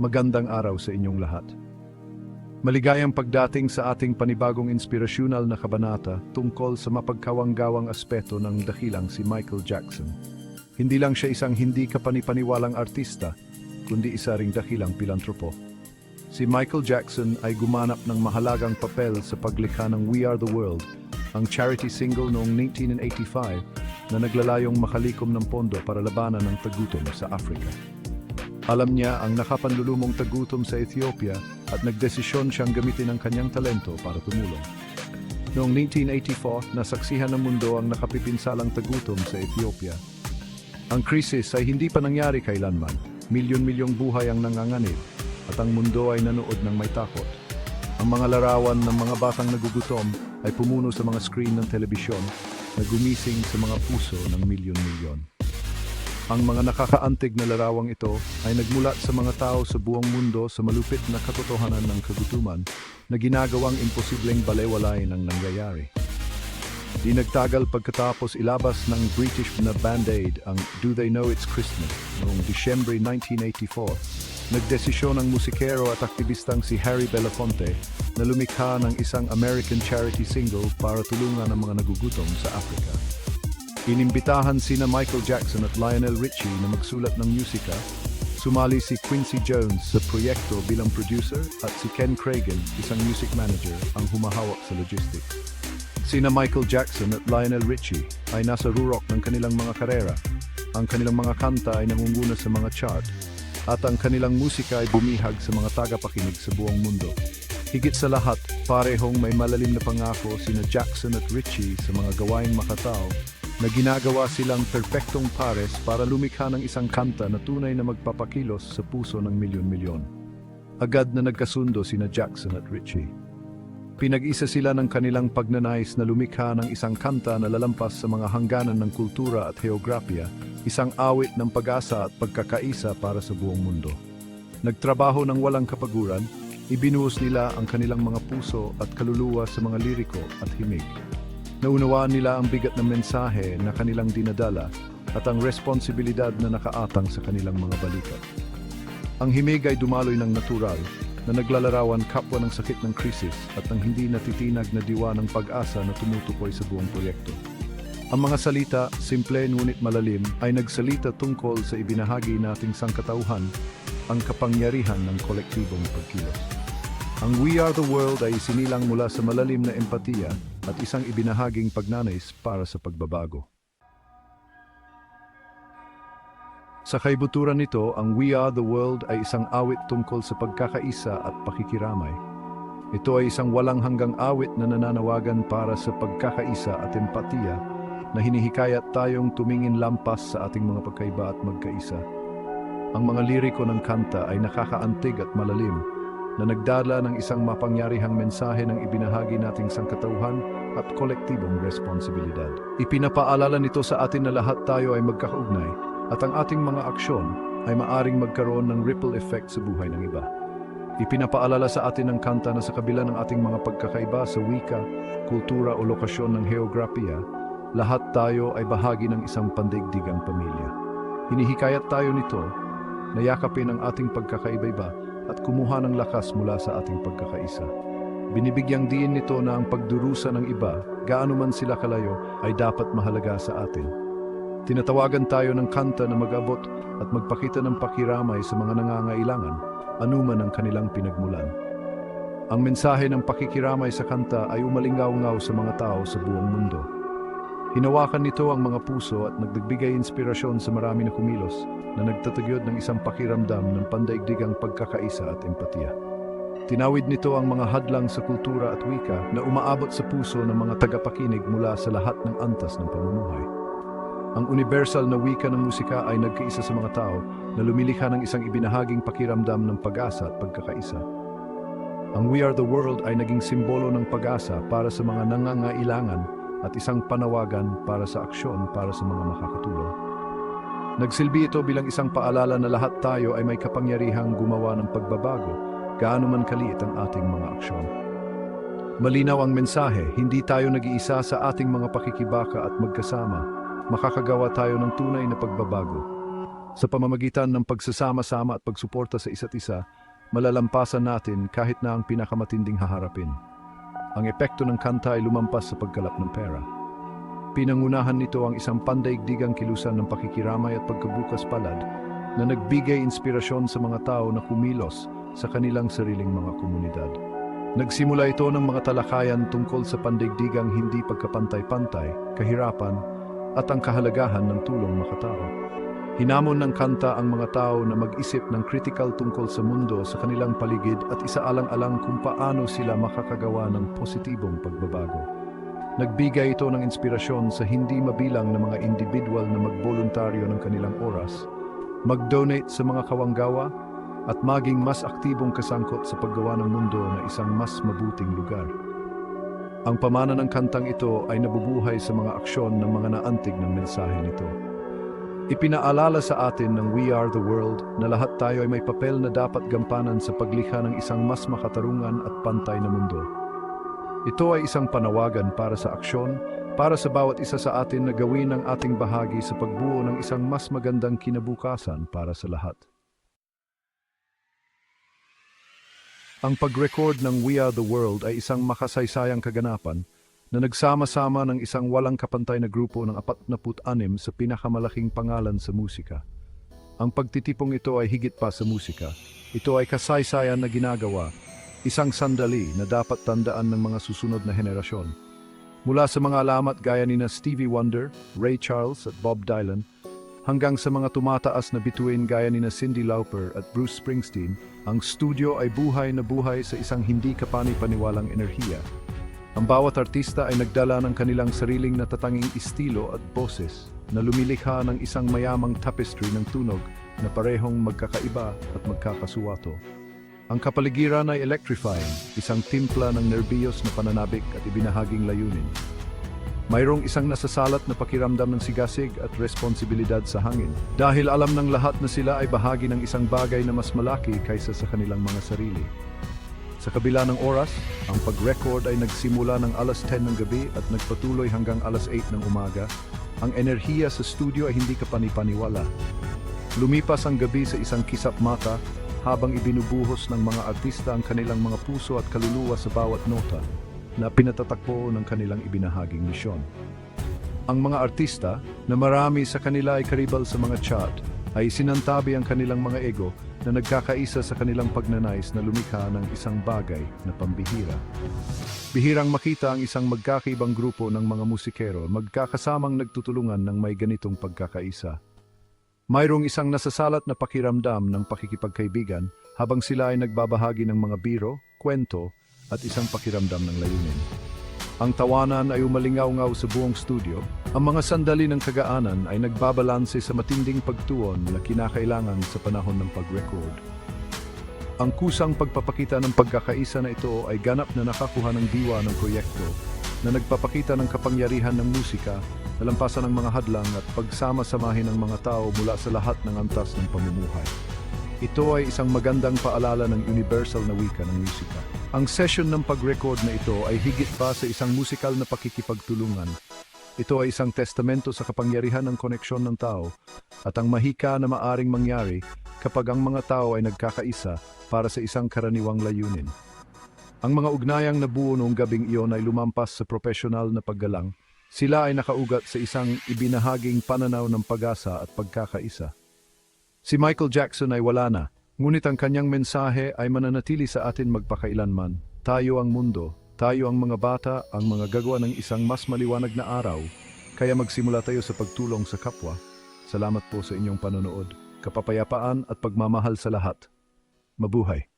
Magandang araw sa inyong lahat. Maligayang pagdating sa ating panibagong inspirasyonal na kabanata tungkol sa mapagkawang-gawang aspeto ng dakilang si Michael Jackson. Hindi lang siya isang hindi kapanipaniwalang artista, kundi isa ring dakilang pilantropo. Si Michael Jackson ay gumanap ng mahalagang papel sa paglikha ng We Are the World, ang charity single noong 1985 na naglalayong makalikom ng pondo para labanan ng tagutom sa Africa. Alam niya ang nakapanlulumong tagutom sa Ethiopia at nagdesisyon siyang gamitin ang kanyang talento para tumulong. Noong 1984, nasaksihan ng mundo ang nakapipinsalang tagutom sa Ethiopia. Ang krisis ay hindi pa nangyari kailanman. Milyon-milyong buhay ang nanganganib at ang mundo ay nanood ng may takot. Ang mga larawan ng mga batang nagugutom ay pumuno sa mga screen ng telebisyon na gumising sa mga puso ng milyon-milyon. Ang mga nakakaantig na larawang ito ay nagmulat sa mga tao sa buong mundo sa malupit na katotohanan ng kagutuman na ginagawang imposibleng balewalain ang nangyayari. Di nagtagal pagkatapos ilabas ng British na Band-Aid ang Do They Know It's Christmas noong Disyembre 1984, nagdesisyon ang musikero at aktivistang si Harry Belafonte na lumikha ng isang American charity single para tulungan ang mga nagugutom sa Africa. Inimbitahan sina Michael Jackson at Lionel Richie na magsulat ng musika. Sumali si Quincy Jones sa proyekto bilang producer at si Ken Cragen, isang music manager, ang humahawak sa logistics. Sina Michael Jackson at Lionel Richie ay nasa rurok ng kanilang mga karera. Ang kanilang mga kanta ay nangunguna sa mga chart at ang kanilang musika ay bumihag sa mga tagapakinig sa buong mundo. Higit sa lahat, parehong may malalim na pangako sina Jackson at Richie sa mga gawaing makatao na ginagawa silang perpektong pares para lumikha ng isang kanta na tunay na magpapakilos sa puso ng milyon-milyon. Agad na nagkasundo sina Jackson at Richie. Pinag-isa sila ng kanilang pagnanais na lumikha ng isang kanta na lalampas sa mga hangganan ng kultura at heograpiya, isang awit ng pag-asa at pagkakaisa para sa buong mundo. Nagtrabaho ng walang kapaguran, ibinuhos nila ang kanilang mga puso at kaluluwa sa mga liriko at himig. Naunawaan nila ang bigat ng mensahe na kanilang dinadala at ang responsibilidad na nakaatang sa kanilang mga balikat. Ang himig ay dumaloy ng natural na naglalarawan kapwa ng sakit ng krisis at ng hindi natitinag na diwa ng pag-asa na tumutukoy sa buong proyekto. Ang mga salita, simple ngunit malalim, ay nagsalita tungkol sa ibinahagi nating sangkatauhan, ang kapangyarihan ng kolektibong pagkilos. Ang We Are the World ay sinilang mula sa malalim na empatiya at isang ibinahaging pagnanais para sa pagbabago. Sa kaibuturan nito, ang We Are the World ay isang awit tungkol sa pagkakaisa at pakikiramay. Ito ay isang walang hanggang awit na nananawagan para sa pagkakaisa at empatiya na hinihikayat tayong tumingin lampas sa ating mga pagkaiba at magkaisa. Ang mga liriko ng kanta ay nakakaantig at malalim na nagdala ng isang mapangyarihang mensahe ng ibinahagi nating sangkatauhan at kolektibong responsibilidad. Ipinapaalala nito sa atin na lahat tayo ay magkakaugnay at ang ating mga aksyon ay maaring magkaroon ng ripple effect sa buhay ng iba. Ipinapaalala sa atin ng kanta na sa kabila ng ating mga pagkakaiba sa wika, kultura o lokasyon ng heograpiya, lahat tayo ay bahagi ng isang pandaigdigang pamilya. Hinihikayat tayo nito na yakapin ang ating pagkakaiba-iba at kumuha ng lakas mula sa ating pagkakaisa. Binibigyang diin nito na ang pagdurusa ng iba, gaano man sila kalayo, ay dapat mahalaga sa atin. Tinatawagan tayo ng kanta na mag-abot at magpakita ng pakiramay sa mga nangangailangan, anuman ang kanilang pinagmulan. Ang mensahe ng pakikiramay sa kanta ay umalingaw-ngaw sa mga tao sa buong mundo. Hinawakan nito ang mga puso at nagdagbigay inspirasyon sa marami na kumilos na nagtatagyod ng isang pakiramdam ng pandaigdigang pagkakaisa at empatiya. Tinawid nito ang mga hadlang sa kultura at wika na umaabot sa puso ng mga tagapakinig mula sa lahat ng antas ng pamumuhay. Ang universal na wika ng musika ay nagkaisa sa mga tao na lumilikha ng isang ibinahaging pakiramdam ng pag-asa at pagkakaisa. Ang We Are the World ay naging simbolo ng pag-asa para sa mga nangangailangan at isang panawagan para sa aksyon para sa mga makakatulong. Nagsilbi ito bilang isang paalala na lahat tayo ay may kapangyarihang gumawa ng pagbabago, gaano man kaliit ang ating mga aksyon. Malinaw ang mensahe, hindi tayo nag-iisa sa ating mga pakikibaka at magkasama. Makakagawa tayo ng tunay na pagbabago. Sa pamamagitan ng pagsasama-sama at pagsuporta sa isa't isa, malalampasan natin kahit na ang pinakamatinding haharapin. Ang epekto ng kanta ay lumampas sa pagkalap ng pera. Pinangunahan nito ang isang pandaigdigang kilusan ng pakikiramay at pagkabukas palad na nagbigay inspirasyon sa mga tao na kumilos sa kanilang sariling mga komunidad. Nagsimula ito ng mga talakayan tungkol sa pandaigdigang hindi pagkapantay-pantay, kahirapan, at ang kahalagahan ng tulong makatao. Hinamon ng kanta ang mga tao na mag-isip ng critical tungkol sa mundo sa kanilang paligid at isaalang-alang kung paano sila makakagawa ng positibong pagbabago. Nagbigay ito ng inspirasyon sa hindi mabilang na mga individual na magboluntaryo ng kanilang oras, mag-donate sa mga kawanggawa, at maging mas aktibong kasangkot sa paggawa ng mundo na isang mas mabuting lugar. Ang pamana ng kantang ito ay nabubuhay sa mga aksyon ng mga naantig ng mensahe nito. Ipinaalala sa atin ng We Are the World na lahat tayo ay may papel na dapat gampanan sa paglikha ng isang mas makatarungan at pantay na mundo. Ito ay isang panawagan para sa aksyon, para sa bawat isa sa atin na gawin ang ating bahagi sa pagbuo ng isang mas magandang kinabukasan para sa lahat. Ang pag-record ng We Are the World ay isang makasaysayang kaganapan na nagsama-sama ng isang walang kapantay na grupo ng 46 sa pinakamalaking pangalan sa musika. Ang pagtitipong ito ay higit pa sa musika. Ito ay kasaysayan na ginagawa, isang sandali na dapat tandaan ng mga susunod na henerasyon. Mula sa mga alamat gaya ni na Stevie Wonder, Ray Charles at Bob Dylan, hanggang sa mga tumataas na bituin gaya ni na Cyndi Lauper at Bruce Springsteen, ang studio ay buhay na buhay sa isang hindi kapani-paniwalang enerhiya. Ang bawat artista ay nagdala ng kanilang sariling natatanging estilo at boses na lumilikha ng isang mayamang tapestry ng tunog na parehong magkakaiba at magkakasuwato. Ang kapaligiran ay electrifying, isang timpla ng nerbiyos na pananabik at ibinahaging layunin. Mayroong isang nasasalat na pakiramdam ng sigasig at responsibilidad sa hangin dahil alam ng lahat na sila ay bahagi ng isang bagay na mas malaki kaysa sa kanilang mga sarili. Sa kabila ng oras, ang pag-record ay nagsimula ng alas 10 ng gabi at nagpatuloy hanggang alas 8 ng umaga. Ang enerhiya sa studio ay hindi kapanipaniwala. Lumipas ang gabi sa isang kisap mata habang ibinubuhos ng mga artista ang kanilang mga puso at kaluluwa sa bawat nota na pinatatakbo ng kanilang ibinahaging misyon. Ang mga artista, na marami sa kanila ay karibal sa mga chart, ay sinantabi ang kanilang mga ego na nagkakaisa sa kanilang pagnanais na lumikha ng isang bagay na pambihira. Bihirang makita ang isang magkakaibang grupo ng mga musikero magkakasamang nagtutulungan ng may ganitong pagkakaisa. Mayroong isang nasasalat na pakiramdam ng pakikipagkaibigan habang sila ay nagbabahagi ng mga biro, kwento, at isang pakiramdam ng layunin. Ang tawanan ay umalingaw-ngaw sa buong studio. Ang mga sandali ng kagaanan ay nagbabalanse sa matinding pagtuon na kinakailangan sa panahon ng pag-record. Ang kusang pagpapakita ng pagkakaisa na ito ay ganap na nakakuha ng diwa ng proyekto na nagpapakita ng kapangyarihan ng musika, nalampasan ng mga hadlang at pagsama-samahin ng mga tao mula sa lahat ng antas ng pamumuhay. Ito ay isang magandang paalala ng universal na wika ng musika. Ang session ng pag-record na ito ay higit pa sa isang musikal na pakikipagtulungan. Ito ay isang testamento sa kapangyarihan ng koneksyon ng tao at ang mahika na maaring mangyari kapag ang mga tao ay nagkakaisa para sa isang karaniwang layunin. Ang mga ugnayang nabuo noong gabing iyon ay lumampas sa profesional na paggalang. Sila ay nakaugat sa isang ibinahaging pananaw ng pag-asa at pagkakaisa. Si Michael Jackson ay wala na, ngunit ang kanyang mensahe ay mananatili sa atin magpakailanman. Tayo ang mundo, tayo ang mga bata, ang mga gagawa ng isang mas maliwanag na araw, kaya magsimula tayo sa pagtulong sa kapwa. Salamat po sa inyong panonood, kapapayapaan at pagmamahal sa lahat. Mabuhay!